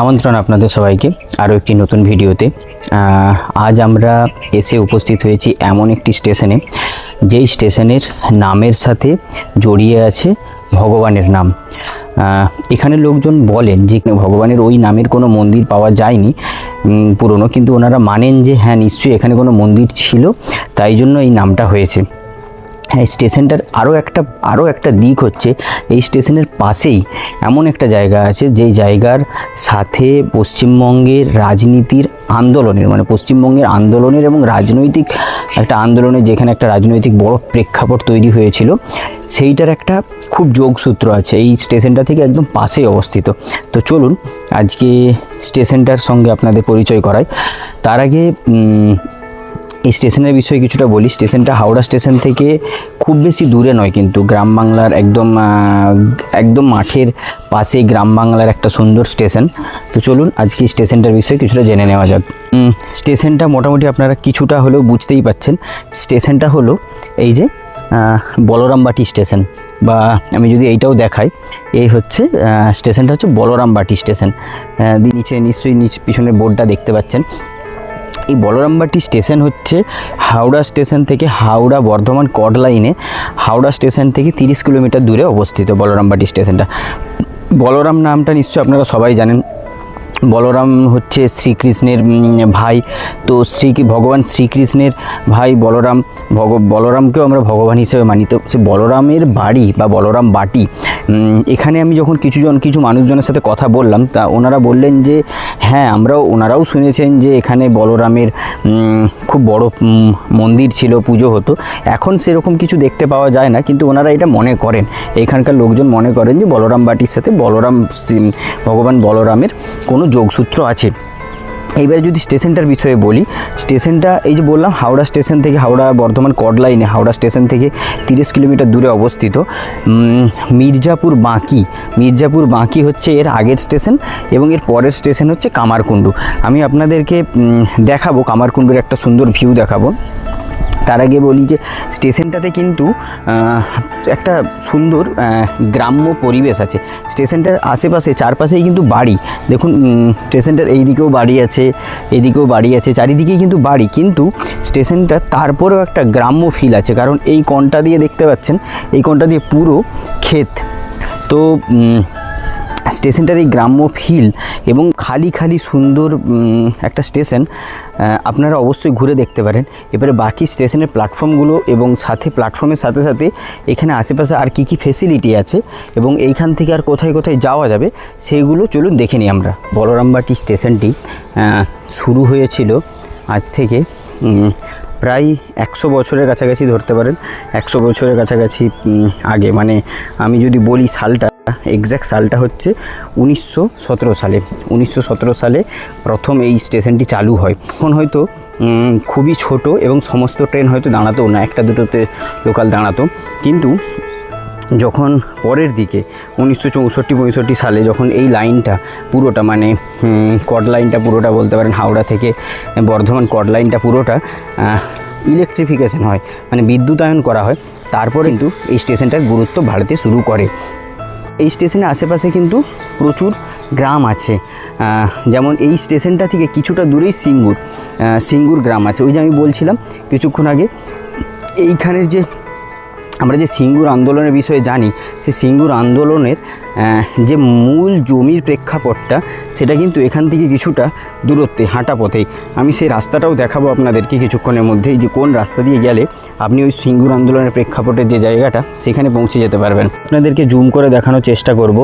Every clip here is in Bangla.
আমন্ত্রণ আপনাদের সবাইকে আরও একটি নতুন ভিডিওতে। আজ আমরা এসে উপস্থিত হয়েছি এমন একটি স্টেশনে, যেই স্টেশনের নামের সাথে জড়িয়ে আছে ভগবানের নাম। এখানে লোকজন বলেন যে ভগবানের ওই নামের কোনো মন্দির পাওয়া যায়নি পুরনো, কিন্তু ওনারা মানেন যে হ্যাঁ নিশ্চয়ই এখানে কোনো মন্দির ছিল, তাই জন্য এই নামটা হয়েছে। হ্যাঁ স্টেশনটার আরও একটা আরও একটা দিক হচ্ছে, এই স্টেশনের পাশেই এমন একটা জায়গা আছে, যেই জায়গার সাথে পশ্চিমবঙ্গের রাজনীতির আন্দোলনের মানে পশ্চিমবঙ্গের আন্দোলনের এবং রাজনৈতিক একটা আন্দোলনের যেখানে একটা রাজনৈতিক বড় প্রেক্ষাপট তৈরি হয়েছিল, সেইটার একটা খুব যোগসূত্র আছে, এই স্টেশনটা থেকে একদম পাশেই অবস্থিত। তো চলুন, আজকে স্টেশনটার সঙ্গে আপনাদের পরিচয় করাই। তার আগে স্টেশনের বিষয়ে কিছুটা বলি, স্টেশনটা হাওড়া স্টেশন থেকে খুব বেশি দূরে নয় কিন্তু গ্রাম বাংলার একদম একদম মাঠের পাশে গ্রাম বাংলার একটা সুন্দর স্টেশন। তো চলুন আজকে স্টেশনটার বিষয়ে কিছুটা জেনে নেওয়া যাক। স্টেশনটা মোটামুটি আপনারা কিছুটা হলেও বুঝতেই পাচ্ছেন। স্টেশনটা হলো এই যে বলরামবাটি স্টেশন বা আমি যদি এইটাও দেখাই, এই হচ্ছে স্টেশনটা হচ্ছে বলরামবাটি স্টেশন। নিচে নিশ্চয়ই নিচ পিছনের বোর্ডটা দেখতে পাচ্ছেন। এই বলরামবাটি স্টেশন হচ্ছে হাওড়া স্টেশন থেকে হাওড়া বর্ধমান কড লাইনে, হাওড়া স্টেশন থেকে তিরিশ কিলোমিটার দূরে অবস্থিত বলরামবাটি স্টেশনটা। বলরাম নামটা নিশ্চয়ই আপনারা সবাই জানেন। বলরাম হচ্ছে শ্রীকৃষ্ণের ভাই। তো শ্রী, ভগবান শ্রীকৃষ্ণের ভাই বলরাম, ভগ, বলরামকেও আমরা ভগবান হিসেবে মানি। তো সে বলরামের বাড়ি বা বলরাম বাটি এখানে আমি যখন কিছুজন কিছু মানুষজনের সাথে কথা বললাম, তা ওনারা বললেন যে হ্যাঁ আমরাও, ওনারাও শুনেছেন যে এখানে বলরামের খুব বড় মন্দির ছিল, পুজো হতো। এখন সেরকম কিছু দেখতে পাওয়া যায় না, কিন্তু ওনারা এটা মনে করেন। এখানকার লোকজন মনে করেন যে বলরাম বাটির সাথে বলরাম ভগবান বলরামের কোনো যোগসূত্র আছে। এইবারে যদি স্টেশনটার বিষয়ে বলি, স্টেশনটা এই যে বললাম, হাওড়া স্টেশন থেকে হাওড়া বর্ধমান কড লাইনে, হাওড়া স্টেশন থেকে তিরিশ কিলোমিটার দূরে অবস্থিত। মির্জাপুর বাঁকি মির্জাপুর বাঁকি হচ্ছে এর আগের স্টেশন এবং এর পরের স্টেশন হচ্ছে কামারকুণ্ডু। আমি আপনাদেরকে দেখাবো কামারকুণ্ডুর একটা সুন্দর ভিউ দেখাবো। তার আগে বলি যে স্টেশনটাতে কিন্তু একটা সুন্দর গ্রাম্য পরিবেশ আছে। স্টেশনটার আশেপাশে, চারপাশেই কিন্তু বাড়ি। দেখুন স্টেশনটার এই দিকেও বাড়ি আছে এদিকেও বাড়ি আছে, চারিদিকেই কিন্তু বাড়ি। কিন্তু স্টেশনটা তারপরেও একটা গ্রাম্য ফিল আছে। কারণ এই কণটা দিয়ে দেখতে পাচ্ছেন, এই কণটা দিয়ে পুরো ক্ষেত। তো স্টেশনটার এই গ্রাম্য ফিল এবং খালি খালি সুন্দর একটা স্টেশন আপনারা অবশ্যই ঘুরে দেখতে পারেন। এবারে বাকি স্টেশনের প্ল্যাটফর্মগুলো এবং সাথে প্ল্যাটফর্মের সাথে সাথে এখানে আশেপাশে আর কি কি ফেসিলিটি আছে এবং এইখান থেকে আর কোথায় কোথায় যাওয়া যাবে সেইগুলো চলুন দেখে নিই আমরা। বলরামবাটি স্টেশনটি শুরু হয়েছিল আজ থেকে প্রায় একশো বছরের কাছাকাছি ধরতে পারেন, একশো বছরের কাছাকাছি আগে। মানে আমি যদি বলি সালটা এক্স্যাক্ট সালটা হচ্ছে উনিশশো সতেরো সালে। উনিশশো সতেরো সালে প্রথম এই স্টেশনটি চালু হয়। তখন হয়তো খুবই ছোট এবং সমস্ত ট্রেন হয়তো দাঁড়াতো না, একটা দুটোতে লোকাল দাঁড়াতো। কিন্তু যখন পরের দিকে উনিশশো চৌষট্টি পঁয়ষট্টি সালে যখন এই লাইনটা পুরোটা মানে কড লাইনটা পুরোটা বলতে পারেন, হাওড়া থেকে বর্ধমান কড লাইনটা পুরোটা ইলেকট্রিফিকেশন হয় মানে বিদ্যুতায়ন করা হয়, তারপরে কিন্তু এই স্টেশনটার গুরুত্ব বাড়তে শুরু করে। এই স্টেশনের আশেপাশে কিন্তু প্রচুর গ্রাম আছে যেমন এই স্টেশনটা থেকে কিছুটা দূরেই সিঙ্গুর সিঙ্গুর গ্রাম আছে। ওই যে আমি বলছিলাম কিছুক্ষণ আগে, এইখানের যে আমরা যে সিঙ্গুর আন্দোলনের বিষয়ে জানি, সেই সিঙ্গুর আন্দোলনের যে মূল জমির প্রেক্ষাপটটা, সেটা কিন্তু এখান থেকে কিছুটা দূরত্বে, হাঁটা পথেই। আমি সেই রাস্তাটাও দেখাবো আপনাদেরকে কিছুক্ষণের মধ্যেই, যে কোন রাস্তা দিয়ে গেলে আপনি ওই সিঙ্গুর আন্দোলনের প্রেক্ষাপটের যে জায়গাটা, সেখানে পৌঁছে যেতে পারবেন। আপনাদেরকে জুম করে দেখানোর চেষ্টা করব।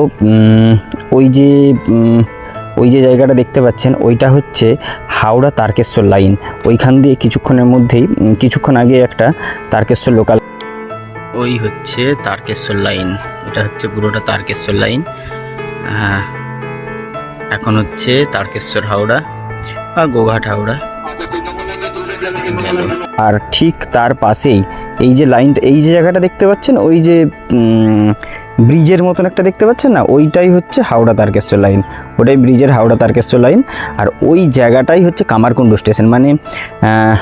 ওই যে ওই যে জায়গাটা দেখতে পাচ্ছেন, ওইটা হচ্ছে হাওড়া তারকেশ্বর লাইন। ওইখান দিয়ে কিছুক্ষণের মধ্যেই কিছুক্ষণ আগে একটা তারকেশ্বর লোকাল ওই হচ্ছে তারকেশ্বর লাইন। এটা হচ্ছে পুরোটা তারকেশ্বর লাইন। এখন হচ্ছে তারকেশ্বর হাওড়া বা গোঘাট হাওড়া। আর ঠিক তার পাশেই এই যে লাইনটা, এই যে জায়গাটা দেখতে পাচ্ছেন? ওই যে ব্রিজের মতন একটা দেখতে পাচ্ছেন না? ওইটাই হচ্ছে হাওড়া তারকেশ্বর লাইন। ওটাই ব্রিজের হাওড়া তারকেশ্বর লাইন। আর ওই জায়গাটাই হচ্ছে কামারকুণ্ডু স্টেশন। মানে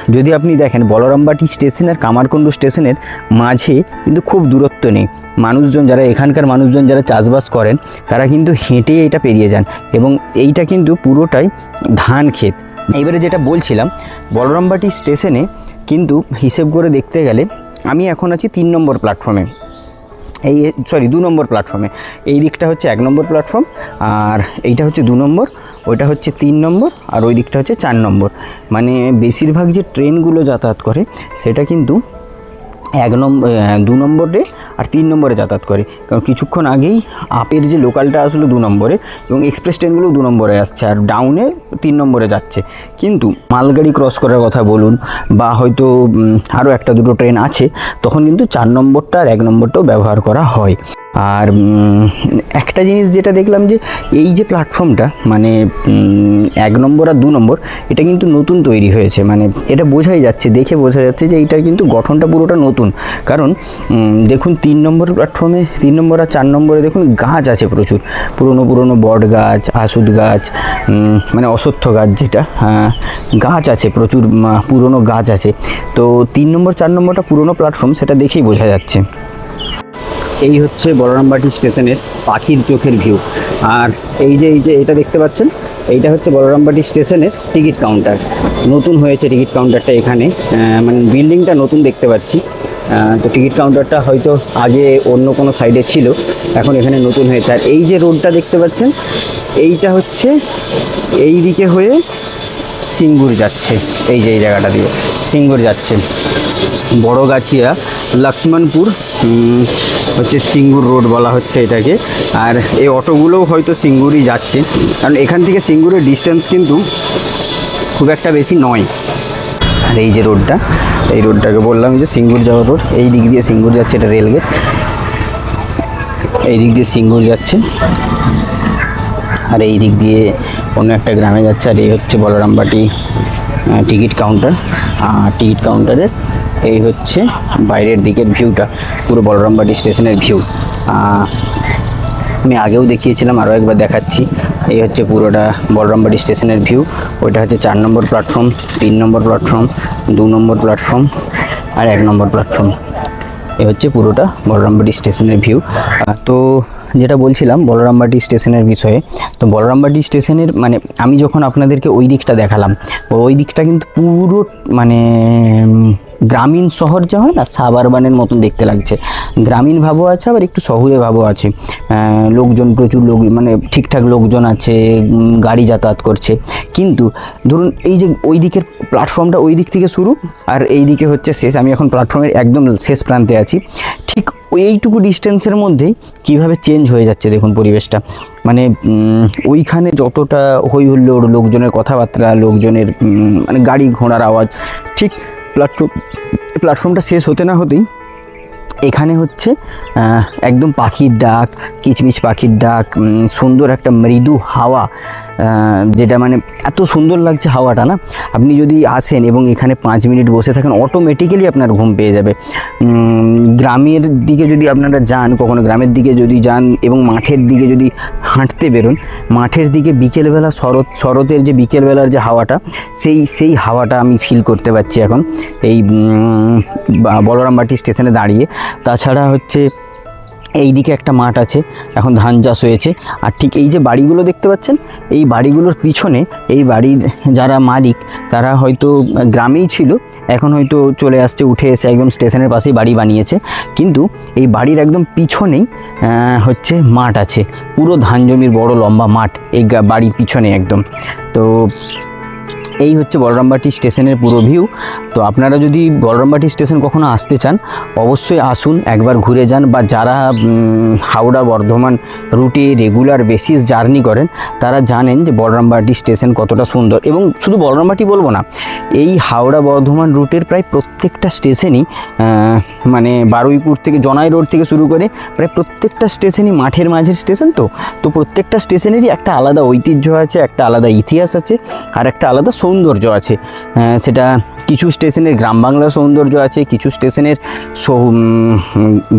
যদি আপনি দেখেন, বলরামবাটি স্টেশন আর কামারকুণ্ডু স্টেশনের মাঝে কিন্তু খুব দূরত্ব নেই। মানুষজন যারা, এখানকার মানুষজন যারা চাষবাস করেন, তারা কিন্তু হেঁটে এটা পেরিয়ে যান। এবং এইটা কিন্তু পুরোটাই ধান ক্ষেত। এবারে যেটা বলছিলাম, বলরামবাটি স্টেশনে কিন্তু হিসেব করে দেখতে গেলে আমি এখন আছি তিন নম্বর প্ল্যাটফর্মে এই সরি, দু নম্বর প্ল্যাটফর্মে এই দিকটা হচ্ছে এক নম্বর প্ল্যাটফর্ম আর এইটা হচ্ছে দু নম্বর, ওইটা হচ্ছে তিন নম্বর, আর ওই দিকটা হচ্ছে চার নম্বর। মানে বেশিরভাগ যে ট্রেনগুলো যাতায়াত করে, সেটা কিন্তু এক নম্বর দু নম্বরে আর তিন নম্বরে যাতায়াত করে। কারণ কিছুক্ষণ আগেই আপের যে লোকালটা আসলো দু নম্বরে এবং এক্সপ্রেস ট্রেনগুলো দু নম্বরে আসছে আর ডাউনে তিন নম্বরে যাচ্ছে। কিন্তু মালগাড়ি ক্রস করার কথা বলুন বা হয়তো আরও একটা দুটো ট্রেন আছে, তখন কিন্তু চার নম্বরটা আর এক নম্বরটাও ব্যবহার করা হয়। আর একটা জিনিস যেটা দেখলাম যে এই যে প্ল্যাটফর্মটা মানে এক নম্বর আর দু নম্বর এটা কিন্তু নতুন তৈরি হয়েছে। মানে এটা বোঝাই যাচ্ছে দেখে বোঝা যাচ্ছে যে এইটার কিন্তু গঠনটা পুরোটা নতুন। কারণ দেখুন তিন নম্বর প্ল্যাটফর্মে তিন নম্বর আর চার নম্বরে দেখুন গাছ আছে প্রচুর। পুরনো পুরনো বট গাছ আসুদ গাছ মানে অশ্বত্থ গাছ যেটা হ্যাঁ, গাছ আছে প্রচুর পুরনো গাছ আছে। তো তিন নম্বর চার নম্বরটা পুরনো প্ল্যাটফর্ম সেটা দেখেই বোঝা যাচ্ছে। এই হচ্ছে বলরামবাটি স্টেশনের পাখির চোখের ভিউ। আর এই যে এই যে, এটা দেখতে পাচ্ছেন? এইটা হচ্ছে বলরামবাটি স্টেশনের টিকিট কাউন্টার। নতুন হয়েছে টিকিট কাউন্টারটা এখানে। মানে বিল্ডিংটা নতুন দেখতে পাচ্ছি। তো টিকিট কাউন্টারটা হয়তো আগে অন্য কোনো সাইডে ছিল, এখন এখানে নতুন হয়েছে। আর এই যে রোডটা দেখতে পাচ্ছেন, এইটা হচ্ছে এই দিকে হয়ে সিঙ্গুর যাচ্ছে। এই যে, এই জায়গাটা দিয়ে সিঙ্গুর যাচ্ছে। বড়গাছিয়া, লক্ষ্মণপুর হচ্ছে সিঙ্গুর রোড বলা হচ্ছে এটাকে। আর এই অটোগুলোও হয়তো সিঙ্গুরই যাচ্ছে। কারণ এখান থেকে সিঙ্গুরের ডিস্টেন্স কিন্তু খুব একটা বেশি নয়। আর এই যে রোডটা, এই রোডটাকে বললাম যে সিঙ্গুর যাওয়ার রোড। এই দিক দিয়ে সিঙ্গুর যাচ্ছে এটা রেলগেট। এই দিক দিয়ে সিঙ্গুর যাচ্ছে। আর এই দিক দিয়ে অন্য একটা গ্রামে যাচ্ছে। আর এই হচ্ছে বলরামবাটি টিকিট কাউন্টার আর টিকিট কাউন্টারের এই হচ্ছে বাইরের দিকের ভিউটা পুরো বলরামবাটি স্টেশনের ভিউ আমি আগেও দেখিয়েছিলাম, আরও একবার দেখাচ্ছি। এই হচ্ছে পুরোটা বলরামবাটি স্টেশনের ভিউ ওইটা হচ্ছে চার নম্বর প্ল্যাটফর্ম তিন নম্বর প্ল্যাটফর্ম দু নম্বর প্ল্যাটফর্ম আর এক নম্বর প্ল্যাটফর্ম এ হচ্ছে পুরোটা বলরামবাটি স্টেশনের ভিউ তো যেটা বলছিলাম বলরামবাটি স্টেশনের বিষয়ে, তো বলরামবাটি স্টেশনের মানে আমি যখন আপনাদেরকে ওই দিকটা দেখালাম ওই দিকটা কিন্তু পুরো মানে গ্রামীণ শহর যা হয় না, সাবারবানের মতন দেখতে লাগছে। গ্রামীণ ভাবও আছে, আবার একটু শহুরে ভাবও আছে। লোকজন প্রচুর লোক মানে ঠিকঠাক লোকজন আছে গাড়ি যাতায়াত করছে। কিন্তু ধরুন এই যে ওই দিকের প্ল্যাটফর্মটা ওই দিক থেকে শুরু, আর এই দিকে হচ্ছে শেষ। আমি এখন প্ল্যাটফর্মের একদম শেষ প্রান্তে আছি। ঠিক এইটুকু ডিস্টেন্সের মধ্যেই কীভাবে চেঞ্জ হয়ে যাচ্ছে দেখুন পরিবেশটা। মানে ওইখানে যতটা হই হুল্লোড় লোকজনের কথাবার্তা, লোকজনের মানে গাড়ি ঘোড়ার আওয়াজ, ঠিক প্ল্যাটফর্ম প্ল্যাটফর্মটা শেষ হতে না হতেই এখানে হচ্ছে একদম পাখির ডাক, কিচমিচ পাখির ডাক সুন্দর একটা মৃদু হাওয়া যেটা মানে এত সুন্দর লাগছে হাওয়াটা, না? আপনি যদি আসেন এবং এখানে পাঁচ মিনিট বসে থাকেন অটোমেটিক্যালি আপনার ঘুম পেয়ে যাবে। গ্রামের দিকে যদি আপনারা যান, কখনো গ্রামের দিকে যদি যান এবং মাঠের দিকে যদি হাঁটতে বেরোন, মাঠের দিকে বিকেলবেলা শরৎ, শরতের যে বিকেলবেলার যে হাওয়াটা, সেই সেই হাওয়াটা আমি ফিল করতে পারছি এখন। এই বলরামবাটি স্টেশনে দাঁড়িয়ে। তাছাড়া হচ্ছে এই দিকে একটা মাঠ আছে, এখন ধান চাষ হয়েছে। আর ঠিক এই যে বাড়িগুলো দেখতে পাচ্ছেন, এই বাড়িগুলোর পিছনে এই বাড়ির যারা মালিক, তারা হয়তো গ্রামেই ছিল, এখন হয়তো চলে আসছে, উঠে এসে একদম স্টেশনের পাশেই বাড়ি বানিয়েছে। কিন্তু এই বাড়ির একদম পিছনেই হচ্ছে মাঠ আছে। পুরো ধান জমির বড় লম্বা মাঠ, এই বাড়ির পিছনে একদম। তো এই হচ্ছে বলরামবাটি স্টেশনের পুরো ভিউ তো আপনারা যদি বলরামবাটি স্টেশন কখনো আসতে চান, অবশ্যই আসুন, একবার ঘুরে যান বা যারা হাওড়া, বর্ধমান রুটে রেগুলার বেসিস জার্নি করেন, তারা জানেন যে বলরামবাটি স্টেশন কতটা সুন্দর। এবং শুধু বলরামবাটি বলব না, এই হাওড়া, বর্ধমান রুটের প্রায় প্রত্যেকটা স্টেশনই মানে বারুইপুর থেকে জনাই রোড থেকে শুরু করে প্রায় প্রত্যেকটা স্টেশনই মাঠের মাঝের স্টেশন তো। তো প্রত্যেকটা স্টেশনেরই একটা আলাদা ঐতিহ্য আছে, একটা আলাদা ইতিহাস আছে, আর একটা আলাদা সৌন্দর্য আছে। সেটা কিছু স্টেশনের গ্রাম বাংলার সৌন্দর্য আছে কিছু স্টেশনের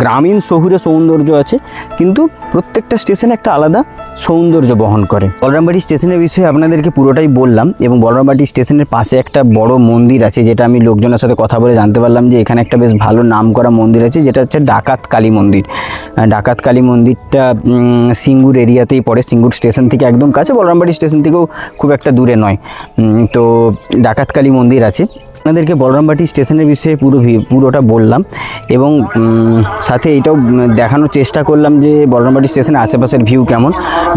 গ্রামীণ শহুরে সৌন্দর্য আছে কিন্তু প্রত্যেকটা স্টেশন একটা আলাদা সৌন্দর্য বহন করে। বলরামবাড়ি স্টেশনের বিষয়ে আপনাদেরকে পুরোটাই বললাম এবং বলরামবাড়ি স্টেশনের পাশে একটা বড় মন্দির আছে যেটা আমি লোকজনের সাথে কথা বলে জানতে পারলাম যে এখানে একটা বেশ ভালো নাম করা মন্দির আছে যেটা হচ্ছে ডাকাত কালী মন্দির। ডাকাত কালী মন্দিরটা সিঙ্গুর এরিয়াতেই পড়ে সিঙ্গুর স্টেশন থেকে একদম কাছে বলরামবাড়ি স্টেশন থেকেও খুব একটা দূরে নয়। উম, তো ডাকাত কালী মন্দির আছে। আপনাদেরকে বলরামবাটি স্টেশনের বিষয়ে পুরো পুরোটা বললাম এবং সাথে এটাও দেখানোর চেষ্টা করলাম যে বলরামবাটি স্টেশনের আশেপাশের ভিউ কেমন।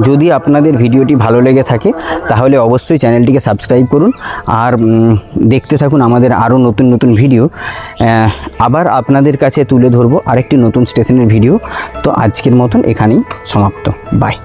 যদি আপনাদের ভিডিওটি ভালো লেগে থাকে, তাহলে অবশ্যই চ্যানেলটিকে সাবস্ক্রাইব করুন। আর দেখতে থাকুন আমাদের আরও নতুন নতুন ভিডিও। আবার আপনাদের কাছে তুলে ধরবো আরেকটি নতুন স্টেশনের ভিডিও। তো আজকের মতন এখানেই সমাপ্ত। বাই।